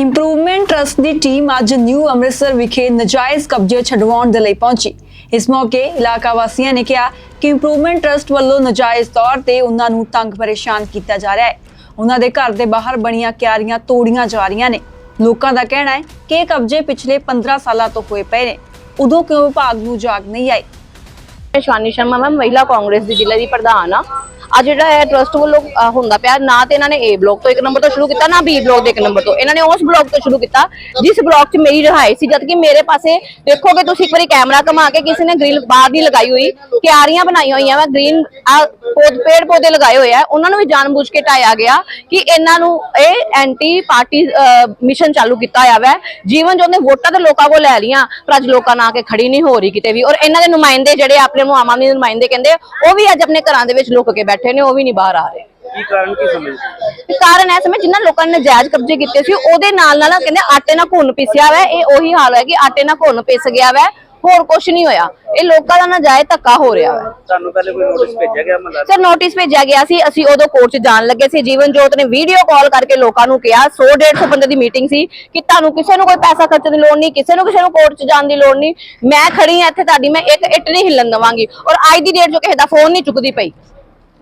Improvement trust ਦੀ team ਅੱਜ new Amritsar ਵਿਖੇ ਨਜਾਇਜ਼ ਕਬਜ਼ੇ ਛਡਵਾਉਣ ਦੇ ਲਈ ਪਹੁੰਚੀ। ਇਸ ਮੌਕੇ ਇਲਾਕਾ ਵਾਸੀਆਂ ਨੇ ਕਿਹਾ ਕਿ ਇੰਪਰੂਵਮੈਂਟ ਟਰਸਟ ਵੱਲੋਂ ਨਜਾਇਜ਼ ਤੌਰ ਤੇ ਉਹਨਾਂ ਨੂੰ ਤੰਗ ਪਰੇਸ਼ਾਨ ਕੀਤਾ ਜਾ ਰਿਹਾ ਹੈ। ਉਹਨਾਂ ਦੇ ਘਰ ਦੇ ਬਾਹਰ ਬਣੀਆਂ ਕਿਆਰੀਆਂ ਤੋੜੀਆਂ ਜਾ ਰਹੀਆਂ ਨੇ। ਲੋਕਾਂ ਦਾ ਕਹਿਣਾ ਹੈ ਕਿ ਇਹ ਕਬਜ਼ੇ ਪਿਛਲੇ 15 ਸਾਲਾਂ ਤੋਂ ਹੋਏ ਪਏ ਨੇ। ਉਦੋਂ ਕਿਉਂ ਵਿਭਾਗ ਨੂੰ ਜਾਗ ਨਹੀਂ ਆਈ? ਸ਼ਾਨੀ ਸ਼ਰਮਾ, ਮੈਂ ਮਹਿਲਾ ਕਾਂਗਰਸ ਦੀ ਜ਼ਿਲ੍ਹੇ ਦੀ ਪ੍ਰਧਾਨ ਆ ਆ ਜਿਹੜਾ ਹੈ ਟਰਸਟ ਵੱਲੋਂ ਅ, ਹੁੰਦਾ ਪਿਆ ਨਾ ਤੇ ਇਹਨਾਂ ਨੇ ਏ ਬਲਾਕ ਤੋਂ ਇੱਕ ਨੰਬਰ ਤੋਂ ਸ਼ੁਰੂ ਕੀਤਾ ਨਾ ਬੀ ਬਲਾਕ ਦੇ ਇੱਕ ਨੰਬਰ ਤੋਂ। ਇਹਨਾਂ ਨੇ ਉਸ ਬਲਾਕ ਤੋਂ ਸ਼ੁਰੂ ਕੀਤਾ ਜਿਸ ਬਲਾਕ 'ਚ ਮੇਰੀ ਰਿਹਾਇਸ਼ ਸੀ ਜਦਕਿ ਮੇਰੇ ਪਾਸੇ ਦੇਖੋਗੇ ਤੁਸੀਂ ਇੱਕ ਵਾਰੀ ਕੈਮਰਾ ਘੁਮਾ ਕੇ ਕਿਸੇ ਨੇ ਗ੍ਰਿਲ ਬਾਹਰ ਦੀ ਲਗਾਈ ਹੋਈ ਕਿਆਰੀਆਂ ਬਣਾਈਆਂ ਹੋਈਆਂ ਵਾ ਗ੍ਰੀਨ ਪੇੜ ਪੌਦੇ ਲਗਾਏ ਹੋਏ ਆ ਉਹਨਾਂ ਨੂੰ ਵੀ ਜਾਣਬੁੱਝ ਕੇ ਟਾਇਆ ਗਿਆ ਕਿ ਇਹਨਾਂ ਨੂੰ ਇਹ ਐਂਟੀ ਪਾਰਟੀ ਮਿਸ਼ਨ ਚਾਲੂ ਕੀਤਾ ਹੋਇਆ ਵੈ। ਜੀਵਨ ਜੋ ਨੇ ਵੋਟਾਂ ਤੇ ਲੋਕਾਂ ਕੋਲ ਲੈ ਲੀਆਂ ਪਰ ਅੱਜ ਲੋਕਾਂ ਨਾਲ ਆ ਕੇ ਖੜੀ ਨਹੀਂ ਹੋ ਰਹੀ ਕਿਤੇ ਵੀ। ਔਰ ਇਹਨਾਂ ਦੇ ਨੁਮਾਇੰਦੇ ਜਿਹੜੇ ਆਪਣੇ ਨੂੰ ਆਮ ਆਦਮੀ ਦੇ ਨੁਮਾਇੰਦੇ ਕਹਿੰਦੇ ਆ, ਉਹ ਵੀ ਅੱਜ ਆਪਣੇ ਘਰਾਂ ਦੇ ਵਿੱਚ ਲੁੱਕ ਕੇ ਬੈਠੇ ਨੇ ਉਹ ਵੀ ਨਹੀਂ ਬਾਹਰ ਆ ਰਹੇ। ਕੀ ਕਾਰਨ ਕੀ ਸਮਝਦੇ ਕਾਰਨ ਐ ਸਮੇਂ ਜਿਨ੍ਹਾਂ ਲੋਕਾਂ ਨੇ ਨਜਾਇਜ਼ ਕਬਜ਼ੇ ਕੀਤੇ ਸੀ ਉਹਦੇ ਨਾਲ ਨਾਲ ਕਹਿੰਦੇ ਆਟੇ ਨਾਲ ਘੁੰਨ ਪਿਸਿਆ ਵੈ ਇਹ ਉਹੀ ਹਾਲ ਹੈ ਕਿ ਆਟੇ ਨਾਲ ਘੁੰਨ ਪਿਸ ਗਿਆ ਵੈ ਹੋਰ ਕੁਝ ਨਹੀਂ ਹੋਇਆ। ਇਹ ਲੋਕਾਂ ਦਾ ਨਜਾਇਜ਼ ਧੱਕਾ ਹੋ ਰਿਹਾ ਵੈ। ਤੁਹਾਨੂੰ ਪਹਿਲੇ ਕੋਈ ਨੋਟਿਸ ਭੇਜਿਆ ਗਿਆ ਮਤਲਬ ਸਰ ਨੋਟਿਸ ਭੇਜਿਆ ਗਿਆ ਸੀ ਅਸੀਂ ਉਦੋਂ ਕੋਰਟ 'ਚ ਜਾਣ ਲੱਗੇ ਸੀ ਜੀਵਨ ਜੋਤ ਨੇ ਵੀਡੀਓ ਕਾਲ ਕਰਕੇ ਲੋਕਾਂ ਨੂੰ ਕਿਹਾ 100 150 ਬੰਦੇ ਦੀ ਮੀਟਿੰਗ ਸੀ ਕਿ ਤੁਹਾਨੂੰ ਕਿਸੇ ਨੂੰ ਕੋਈ ਪੈਸਾ ਖਰਚਣ ਦੀ ਲੋੜ ਨਹੀਂ ਕਿਸੇ ਨੂੰ ਕਿਸੇ ਨੂੰ ਕੋਰਟ 'ਚ ਜਾਣ ਦੀ ਲੋੜ ਨਹੀਂ। ਮੈਂ ਖੜੀ ਹਾਂ ਇੱਥੇ ਤੁਹਾਡੀ ਮੈਂ ਇੱਕ ਇੱਟ ਨਹੀਂ ਹਿੱਲਣ ਦਵਾਂਗੀ। ਔਰ ਅੱਜ ਦੀ ਡੇਟ 'ਚ ਕਿਸੇ ਦਾ ਫੋਨ ਨਹੀਂ ਚੁੱਕਦੀ ਪਈ।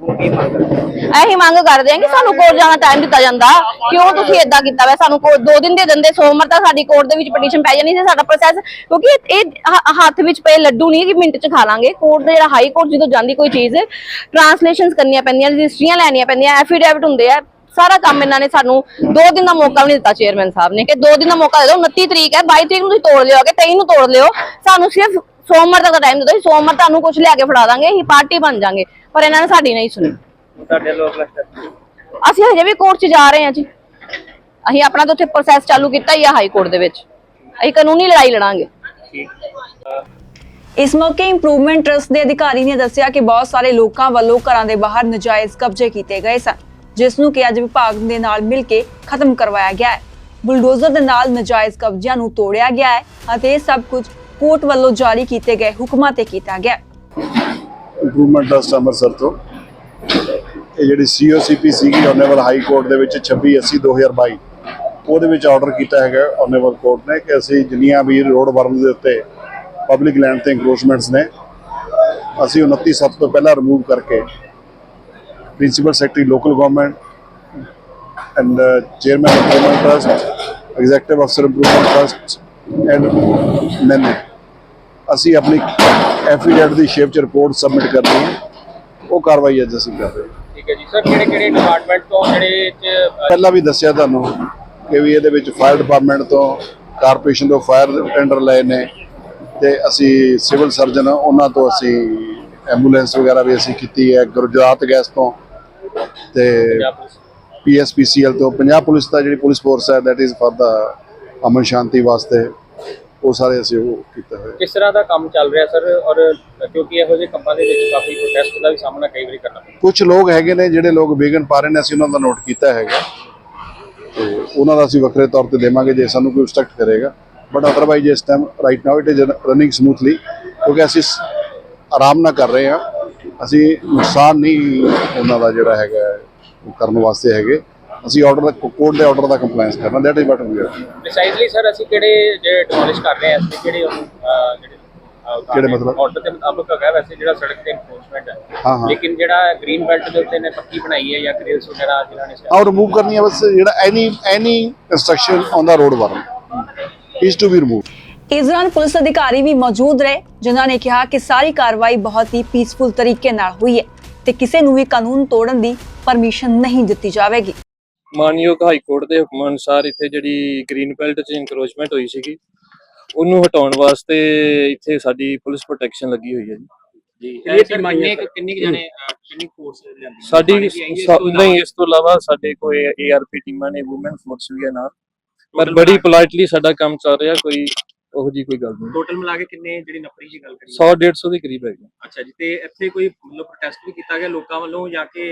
ਇਹੀ ਮੰਗ ਕਰਦੇ ਹਾਂ ਕਿ ਸਾਨੂੰ ਕੋਰਟ ਜਾਣਾ ਟਾਈਮ ਦਿੱਤਾ ਜਾਂਦਾ। ਕਿਉਂ ਤੁਸੀਂ ਇਦਾਂ ਕੀਤਾ ਵੈ? ਸਾਨੂੰ ਕੋਰਟ ਦੋ ਦਿਨ ਦੇ ਦਿੰਦੇ, ਸੋਮਵਾਰ ਤੱਕ ਸਾਡੀ ਕੋਰਟ ਦੇ ਵਿੱਚ ਪਟੀਸ਼ਨ ਪੈ ਜਾਣੀ ਸੀ, ਸਾਡਾ ਪ੍ਰੋਸੈਸ ਕਿਉਂਕਿ ਇਹ- ਹੱਥ ਵਿੱਚ ਪਏ ਲੱਡੂ ਨਹੀਂ ਕਿ ਮਿੰਟ 'ਚ ਖਾ ਲਾਂਗੇ। ਕੋਰਟ ਦੇ ਜਿਹੜਾ ਹਾਈ ਕੋਰਟ ਜਦੋਂ ਜਾਂਦੀ ਕੋਈ ਚੀਜ਼ ਟ੍ਰਾਂਸਲੇਸ਼ਨਸ ਕਰਨੀਆਂ ਪੈਂਦੀਆਂ ਰਜਿਸਟਰੀਆਂ ਲੈਣੀਆਂ ਪੈਂਦੀਆਂ ਐਫੀਡੇਵਿਟ ਹੁੰਦੇ ਆ। ਸਾਰਾ ਕੰਮ ਇਹਨਾਂ ਨੇ ਸਾਨੂੰ ਦੋ ਦਿਨ ਦਾ ਮੌਕਾ ਵੀ ਨਹੀਂ ਦਿੱਤਾ ਚੇਅਰਮੈਨ ਸਾਹਿਬ ਨੇ ਕਿ ਦੋ ਦਿਨ ਦਾ ਮੌਕਾ ਦੇ ਦਿਓ। 29 ਤਰੀਕ ਹੈ 22 ਤਰੀਕ ਨੂੰ ਤੁਸੀਂ ਤੋੜ ਲਿਓਗੇ 23 ਨੂੰ ਤੋੜ ਲਿਓ। ਸਾਨੂੰ ਸਿਰਫ ਸੋਮਵਾਰ ਤੱਕ ਦਾ ਟਾਈਮ ਦਿਓ ਅਸੀਂ ਸੋਮਵਾਰ ਤੁਹਾਨੂੰ ਕੁਝ ਲਿਆ ਕੇ ਫੜਾ ਦਾਂਗੇ ਅਸੀਂ ਪਾਰਟੀ ਬਣ ਜਾਾਂਗੇ ਪਰ ਇਹਨਾਂ ਨੇ ਸਾਡੀ ਨਹੀਂ ਸੁਣੀ। ਤੁਹਾਡੇ ਲੋਕ ਲਸਟਰ ਅਸੀਂ ਹਜੇ ਵੀ ਕੋਰਟ 'ਚ ਜਾ ਰਹੇ ਹਾਂ ਜੀ। ਅਸੀਂ ਆਪਣਾ ਤਾਂ ਉੱਥੇ ਪ੍ਰੋਸੈਸ ਚਾਲੂ ਕੀਤਾ ਹੀ ਆ ਹਾਈ ਕੋਰਟ ਦੇ ਵਿੱਚ। ਅਸੀਂ ਕਾਨੂੰਨੀ ਲੜਾਈ ਲੜਾਂਗੇ। ਇਸ ਮੌਕੇ ਇੰਪਰੂਵਮੈਂਟ ਟਰਸਟ ਦੇ ਅਧਿਕਾਰੀ ਨੇ ਦੱਸਿਆ ਕਿ ਬਹੁਤ ਸਾਰੇ ਲੋਕਾਂ ਵੱਲੋਂ ਘਰਾਂ ਦੇ ਬਾਹਰ ਨਜਾਇਜ਼ ਕਬਜ਼ੇ ਕੀਤੇ ਗਏ ਸਨ ਜਿਸ ਨੂੰ ਕਿ ਅੱਜ ਵਿਭਾਗ ਦੇ ਨਾਲ ਮਿਲ ਕੇ ਖਤਮ ਕਰਵਾਇਆ ਗਿਆ ਹੈ। ਬੁਲਡੋਜ਼ਰ ਦੇ ਨਾਲ ਨਜਾਇਜ਼ ਕਬਜ਼ਿਆਂ ਨੂੰ ਤੋੜਿਆ ਗਿਆ ਹੈ ਅਤੇ ਇਹ ਸਭ ਕੁਝ ਕੋਰਟ ਵੱਲੋਂ ਜਾਰੀ ਕੀਤੇ ਗਏ ਹੁਕਮਾਂ ਤੇ ਕੀਤਾ ਗਿਆ ਹੈ। ਇੰਪਰੂਵਮੈਂਟ ਟਰਸਟ ਅੰਮ੍ਰਿਤਸਰ ਤੋਂ ਇਹ ਜਿਹੜੀ ਸੀਓਸੀਪੀ ਸੀਗੀ ਆਨਰੇਬਲ ਹਾਈ ਕੋਰਟ ਦੇ ਵਿੱਚ 2680 2022 ਉਹਦੇ ਵਿੱਚ ਆਰਡਰ ਕੀਤਾ ਹੈਗਾ ਆਨਰੇਬਲ ਕੋਰਟ ਨੇ ਕਿ ਅਸੀਂ ਜਿੰਨੀਆਂ ਵੀ ਰੋਡ ਵਰਨ ਦੇ ਉੱਤੇ ਪਬਲਿਕ ਲੈਂਡ ਤੇ ਇੰਕਰੋਚਮੈਂਟਸ ਨੇ, ਅਸੀਂ 29 ਸੱਤ ਤੋਂ ਪਹਿਲਾਂ ਰਿਮੂਵ ਕਰਕੇ principal secretary local government and chairman improvement trust executive ਅਫਸਰ ਇੰਪਰੂਵਮੈਂਟ ਟਰਸਟ ਐਂਡ ਮੈਨੇ ਅਸੀਂ ਆਪਣੀ ਐਫੀਡੇਵਿਟ ਦੀ ਸ਼ੇਪ ਚ ਰਿਪੋਰਟ ਸਬਮਿਟ ਕਰਨੀ ਹੈ। ਉਹ ਕਾਰਵਾਈ ਅੱਜ ਅਸੀਂ ਕਰ ਰਹੇ ਹਾਂ। ਠੀਕ ਹੈ ਜੀ। ਸਰ ਕਿਹੜੇ ਕਿਹੜੇ ਡਿਪਾਰਟਮੈਂਟ ਤੋਂ ਜਿਹੜੇ ਚ ਪਹਿਲਾਂ ਵੀ ਦੱਸਿਆ ਤੁਹਾਨੂੰ ਕਿ ਵੀ ਇਹਦੇ ਵਿੱਚ ਫਾਇਰ ਡਿਪਾਰਟਮੈਂਟ ਤੋਂ ਕਾਰਪੋਰੇਸ਼ਨ ਤੋਂ ਫਾਇਰ ਟੈਂਡਰ ਲਏ ਨੇ ਤੇ ਅਸੀਂ ਸਿਵਲ ਸਰਜਨ ਉਹਨਾਂ ਤੋਂ ਅਸੀਂ ਐਂਬੂਲੈਂਸ ਵਗੈਰਾ ਵੀ ਅਸੀਂ ਕੀਤੀ ਹੈ ਗੁਜਰਾਤ ਗੈਸ ਤੋਂ ਤੇ ਪੀਐਸਪੀਸੀਐਲ ਤੋਂ। ਪੰਜਾਬ ਪੁਲਿਸ ਦਾ ਜਿਹੜੀ ਪੁਲਿਸ ਫੋਰਸ ਹੈ ਦੈਟ ਇਜ਼ ਫॉर ਦਾ ਅਮਨ ਸ਼ਾਂਤੀ ਵਾਸਤੇ ਉਹ ਸਾਰੇ ਅਸੀਂ ਉਹ ਕੀਤਾ ਹੋਇਆ। ਕਿਸ ਤਰ੍ਹਾਂ ਦਾ ਕੰਮ ਚੱਲ ਰਿਹਾ ਸਰ? ਔਰ ਕਿਉਂਕਿ ਇਹੋ ਜਿਹੇ ਕੰਮਾਂ ਦੇ ਵਿੱਚ ਕਾਫੀ ਪ੍ਰੋਟੈਸਟ ਦਾ ਵੀ ਸਾਹਮਣਾ ਕਈ ਵਾਰੀ ਕਰਨਾ ਪੈਂਦਾ। ਕੁਝ ਲੋਕ ਹੈਗੇ ਨੇ ਜਿਹੜੇ ਲੋਕ ਵਿਗਨ ਪਾ ਰਹੇ ਨੇ ਅਸੀਂ ਉਹਨਾਂ ਦਾ ਨੋਟ ਕੀਤਾ ਹੈਗਾ। ਤੇ ਉਹਨਾਂ ਦਾ ਅਸੀਂ ਵੱਖਰੇ ਤੌਰ ਤੇ ਦੇਵਾਂਗੇ ਜੇ ਸਾਨੂੰ ਕੋਈ ਇੰਸਟਰਕਟ ਕਰੇਗਾ। ਬਟ ਅਦਰਵਾਈਜ਼ ਇਸ time right now it is running smoothly ਕਿਉਂਕਿ ਅਸੀਂ ਆਰਾਮ ਨਾਲ ਕਰ ਰਹੇ ਹਾਂ। ਅਸੀਂ ਨੁਕਸਾਨ ਨਹੀਂ ਉਹਨਾਂ ਦਾ ਜਿਹੜਾ ਹੈਗਾ ਕਰਨ ਵਾਸਤੇ ਹੈਗੇ। ਅਸੀਂ ਆਰਡਰ ਦਾ ਕੋਰਟ ਦੇ ਆਰਡਰ ਦਾ ਕੰਪਲਾਈਂਸ ਕਰਨਾ that is what we are precisely sir ਅਸੀਂ ਕਿਹੜੇ ਜਿਹੜੇ ਡਿਮੋਲਿਸ਼ ਕਰ ਰਹੇ ਹਾਂ ਅਸੀਂ ਕਿਹੜੇ ਉਹਨੂੰ ਅਹ, ਜਿਹੜੇ ਕਿਹੜੇ ਮਤਲਬ? ਆਰਡਰ ਦੇ ਮੁਤਾਬਕ ਹੈਗਾ ਵੈਸੇ ਜਿਹੜਾ ਸੜਕ ਤੇ ਇਨਫੋਰਸਮੈਂਟ ਹੈ। ਹਾਂ, ਹਾਂ। ਲੇਕਿਨ ਜਿਹੜਾ ਗ੍ਰੀਨ ਬੈਲਟ ਦੇ ਉੱਤੇ ਨੇ ਪੱਕੀ ਬਣਾਈ ਹੈ ਜਾਂ ਗ੍ਰਿਲਸ ਵਗੈਰਾ ਜਿਨ੍ਹਾਂ ਨੇ ਆਉ ਰਿਮੂਵ ਕਰਨੀ ਹੈ ਬਸ ਜਿਹੜਾ any any instruction on the road ਵਰਨ ਇਜ਼ ਟੂ ਬੀ ਰਿਮੂਵ ਇਸ ਦੌਰਾਨ ਪੁਲਿਸ ਅਧਿਕਾਰੀ ਵੀ ਮੌਜੂਦ ਰਹੇ ਜਿਨ੍ਹਾਂ ਨੇ ਕਿਹਾ ਕਿ ਸਾਰੀ ਕਾਰਵਾਈ ਬਹੁਤ ਹੀ ਪੀਸਫੁਲ ਤਰੀਕੇ ਨਾਲ ਹੋਈ ਹੈ ਤੇ ਕਿਸੇ ਨੂੰ ਵੀ ਕਾਨੂੰਨ ਤੋੜਨ ਦੀ ਪਰਮਿਸ਼ਨ ਨਹੀਂ ਦਿੱਤੀ ਜਾਵੇਗੀ। ਮਾਨਯੋਗ ਹਾਈ ਕੋਰਟ ਦੇ ਹੁਕਮ ਅਨੁਸਾਰ ਇੱਥੇ ਜਿਹੜੀ ਗ੍ਰੀਨ ਬੈਲਟ 'ਚ ਇਨਕਰੋਚਮੈਂਟ ਹੋਈ ਸੀਗੀ ਉਹਨੂੰ ਹਟਾਉਣ ਵਾਸਤੇ ਇੱਥੇ ਸਾਡੀ ਪੁਲਿਸ ਪ੍ਰੋਟੈਕਸ਼ਨ ਲੱਗੀ ਹੋਈ ਹੈ ਜੀ। ਜੀ ਇਹ ਕਿੰਨੀ ਜਾਣੇ ਕਿੰਨੀ ਫੋਰਸ ਸਾਡੀ ਨਹੀਂ ਇਸ ਤੋਂ ਇਲਾਵਾ ਸਾਡੇ ਕੋਈ ਏਆਰਪੀ ਟੀਮਾਂ ਨੇ ਔਮਨ ਫੋਰਸ ਵੀ ਹੈ ਨਾਲ। ਪਰ ਬੜੀ ਪੋਲਾਈਟਲੀ ਸਾਡਾ ਕੰਮ ਚੱਲ ਰਿਹਾ ਕੋਈ ਉਹੋ ਜੀ ਕੋਈ ਗੱਲ ਨਹੀਂ। ਟੋਟਲ ਮਿਲਾ ਕੇ ਕਿੰਨੇ ਜਿਹੜੀ ਨਫਰੀ ਦੀ ਗੱਲ ਕਰੀਏ 100 150 ਦੇ ਕਰੀਬ ਹੈਗੇ। ਅੱਛਾ ਜੀ ਤੇ ਇੱਥੇ ਕੋਈ ਮਤਲਬ ਪ੍ਰੋਟੈਸਟ ਵੀ ਕੀਤਾ ਗਿਆ ਲੋਕਾਂ ਵੱਲੋਂ ਜਾਂ ਕਿ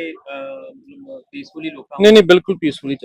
ਪੀਸਫੁਲੀ ਲੋਕਾਂ ਨਹੀਂ ਨਹੀਂ ਬਿਲਕੁਲ ਪੀਸਫੁਲੀ ਚੱਲ